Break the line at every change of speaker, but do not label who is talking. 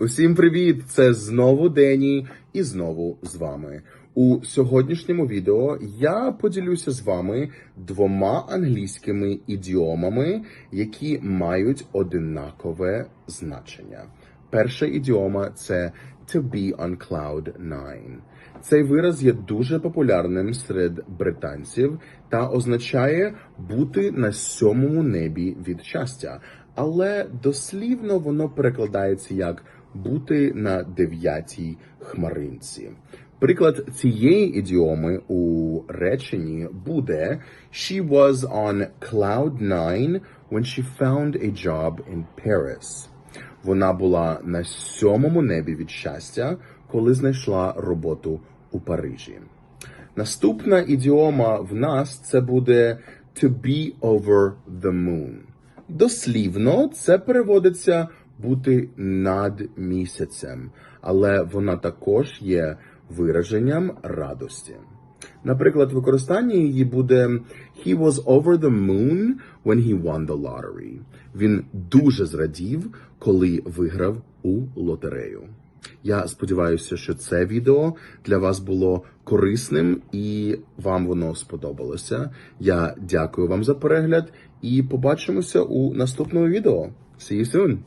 Усім привіт! Це знову Дені і знову з вами. У сьогоднішньому відео я поділюся з вами двома англійськими ідіомами, які мають одинакове значення. Перша ідіома це to be on cloud nine. Цей вираз є дуже популярним серед британців та означає бути на сьомому небі від щастя, але дослівно воно перекладається як бути на дев'ятій хмаринці. Приклад цієї ідіоми у реченні буде She was on cloud nine when she found a job in Paris. Вона була на сьомому небі від щастя, коли знайшла роботу у Парижі. Наступна ідіома в нас це буде to be over the moon. Дослівно це переводиться бути над місяцем, але вона також є вираженням радості. Наприклад, використання її буде He was over the moon when he won the lottery. Він дуже зрадів, коли виграв у лотерею. Я сподіваюся, що це відео для вас було корисним і вам воно сподобалося. Я дякую вам за перегляд і побачимося у наступному відео. See you soon!